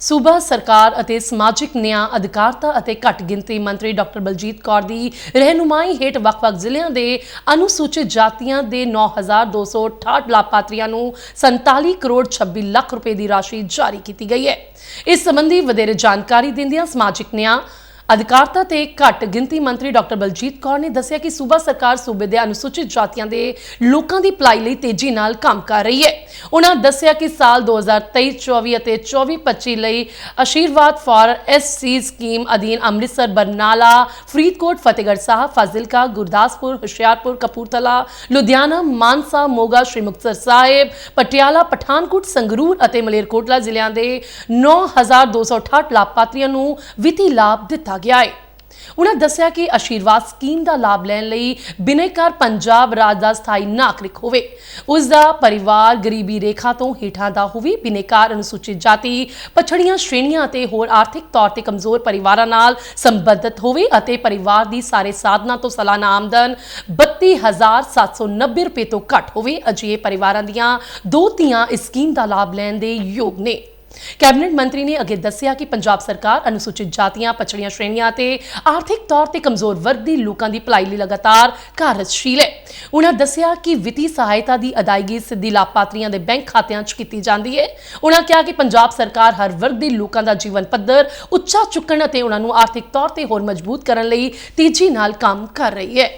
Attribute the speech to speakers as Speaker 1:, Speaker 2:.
Speaker 1: ਸੂਬਾ ਸਰਕਾਰ ਅਤੇ ਸਮਾਜਿਕ ਨਿਆਂ, ਅਧਿਕਾਰਤਾ ਅਤੇ ਘੱਟ ਗਿਣਤੀ ਮੰਤਰੀ ਡਾਕਟਰ ਬਲਜੀਤ ਕੌਰ ਦੀ ਰਹਿਨੁਮਾਈ ਹੇਠ ਵੱਖ-ਵੱਖ ਜ਼ਿਲ੍ਹਿਆਂ ਦੇ ਅਨੁਸੂਚਿਤ ਜਾਤੀਆਂ ਦੇ 9268 ਲਾਭਪਾਤਰੀਆਂ ਨੂੰ 47 ਕਰੋੜ 26 ਲੱਖ ਰੁਪਏ ਦੀ ਰਾਸ਼ੀ ਜਾਰੀ ਕੀਤੀ ਗਈ ਹੈ। ਇਸ ਸੰਬੰਧੀ ਵਧੇਰੇ ਜਾਣਕਾਰੀ ਦਿੰਦਿਆਂ ਸਮਾਜਿਕ ਨਿਆਂ ਅਧਿਕਾਰਤਾ ਤੇ ਘੱਟ ਗਿਣਤੀ ਮੰਤਰੀ ਡਾਕਟਰ ਬਲਜੀਤ ਕੌਰ ਨੇ ਦੱਸਿਆ ਕਿ ਸੂਬਾ ਸਰਕਾਰ ਸੂਬੇ ਦੇ ਅਨੁਸੂਚਿਤ ਜਾਤੀਆਂ ਦੇ ਲੋਕਾਂ ਦੀ ਭਲਾਈ ਲਈ ਤੇਜ਼ੀ ਨਾਲ ਕੰਮ ਕਰ ਰਹੀ ਹੈ। ਉਹਨਾਂ ਦੱਸਿਆ ਕਿ ਸਾਲ 2023-24 ਅਤੇ 24-25 ਲਈ ਆਸ਼ੀਰਵਾਦ ਫਾਰ ਐਸਸੀ ਸਕੀਮ ਅਧੀਨ ਅੰਮ੍ਰਿਤਸਰ, ਬਰਨਾਲਾ, ਫਰੀਦਕੋਟ, ਫਤਿਹਗੜ੍ਹ ਸਾਹਿਬ, ਫਾਜ਼ਿਲਕਾ, ਗੁਰਦਾਸਪੁਰ, ਹੁਸ਼ਿਆਰਪੁਰ, ਕਪੂਰਥਲਾ, ਲੁਧਿਆਣਾ, ਮਾਨਸਾ, ਮੋਗਾ, ਸ਼੍ਰੀ ਮੁਕਤਸਰ ਸਾਹਿਬ, ਪਟਿਆਲਾ, ਪਠਾਨਕੋਟ, ਸੰਗਰੂਰ ਅਤੇ ਮਲੇਰਕੋਟਲਾ ਜ਼ਿਲ੍ਹਿਆਂ ਦੇ 9268 ਲਾਭਪਾਤਰੀਆਂ ਨੂੰ ਵਿੱਤੀ ਲਾਭ ਦਿੱਤਾ ਗਿਆ ਹੈ ਉਹਨਾਂ ਦੱਸਿਆ ਕਿ ਆਸ਼ੀਰਵਾਦ ਸਕੀਮ ਦਾ ਲਾਭ ਲੈਣ ਲਈ ਬਿਨੈਕਾਰ ਪੰਜਾਬ ਰਾਜ ਦਾ ਸਥਾਈ ਨਾਗਰਿਕ ਹੋਵੇ। ਉਸ ਦਾ ਪਰਿਵਾਰ ਗਰੀਬੀ ਰੇਖਾ ਤੋਂ ਹੇਠਾਂ ਦਾ ਹੋਵੇ। ਬਿਨੈਕਾਰ ਅਨੁਸੂਚਿਤ ਜਾਤੀ, ਪਛੜੀਆਂ ਸ਼੍ਰੇਣੀਆਂ ਅਤੇ ਹੋਰ ਆਰਥਿਕ ਤੌਰ ਤੇ ਕਮਜ਼ੋਰ ਪਰਿਵਾਰਾਂ ਨਾਲ ਸੰਬੰਧਿਤ ਹੋਵੇ ਅਤੇ ਪਰਿਵਾਰ ਦੀ ਸਾਰੇ ਸਾਧਨਾਂ ਤੋਂ ਸਾਲਾਨਾ ਆਮਦਨ 32790 ਰੁਪਏ ਤੋਂ ਘੱਟ ਹੋਵੇ। ਅਜਿਹੇ ਪਰਿਵਾਰਾਂ ਦੀਆਂ ਦੋ ਧੀਆਂ ਇਸ ਸਕੀਮ ਦਾ ਲਾਭ ਲੈਣ ਦੇ ਯੋਗ ਨੇ। ਕੈਬਨਿਟ ਮੰਤਰੀ ਨੇ ਅੱਗੇ ਦੱਸਿਆ ਕਿ ਪੰਜਾਬ ਸਰਕਾਰ ਅਨੁਸੂਚਿਤ ਜਾਤੀਆਂ, ਪਛੜੀਆਂ ਸ਼੍ਰੇਣੀਆਂ ਤੇ ਆਰਥਿਕ ਤੌਰ ਤੇ ਕਮਜ਼ੋਰ ਵਰਗ ਦੀ ਲੋਕਾਂ ਦੀ ਭਲਾਈ ਲਈ ਲਗਾਤਾਰ ਕਾਰਜਸ਼ੀਲ ਹੈ। ਉਹਨਾਂ ਦੱਸਿਆ ਕਿ ਵਿੱਤੀ ਸਹਾਇਤਾ ਦੀ ਅਦਾਇਗੀ ਸਿੱਧੀ ਲਾਭਪਾਤਰੀਆਂ ਦੇ ਬੈਂਕ ਖਾਤਿਆਂ 'ਚ ਕੀਤੀ ਜਾਂਦੀ ਹੈ। ਉਹਨਾਂ ਕਿਹਾ ਕਿ ਪੰਜਾਬ ਸਰਕਾਰ ਹਰ ਵਰਗ ਦੇ ਲੋਕਾਂ ਦਾ ਜੀਵਨ ਪੱਧਰ ਉੱਚਾ ਚੁੱਕਣ ਅਤੇ ਉਹਨਾਂ ਨੂੰ ਆਰਥਿਕ ਤੌਰ ਤੇ ਹੋਰ ਮਜ਼ਬੂਤ ਕਰਨ ਲਈ ਤੇਜ਼ੀ ਨਾਲ ਕੰਮ ਕਰ ਰਹੀ ਹੈ।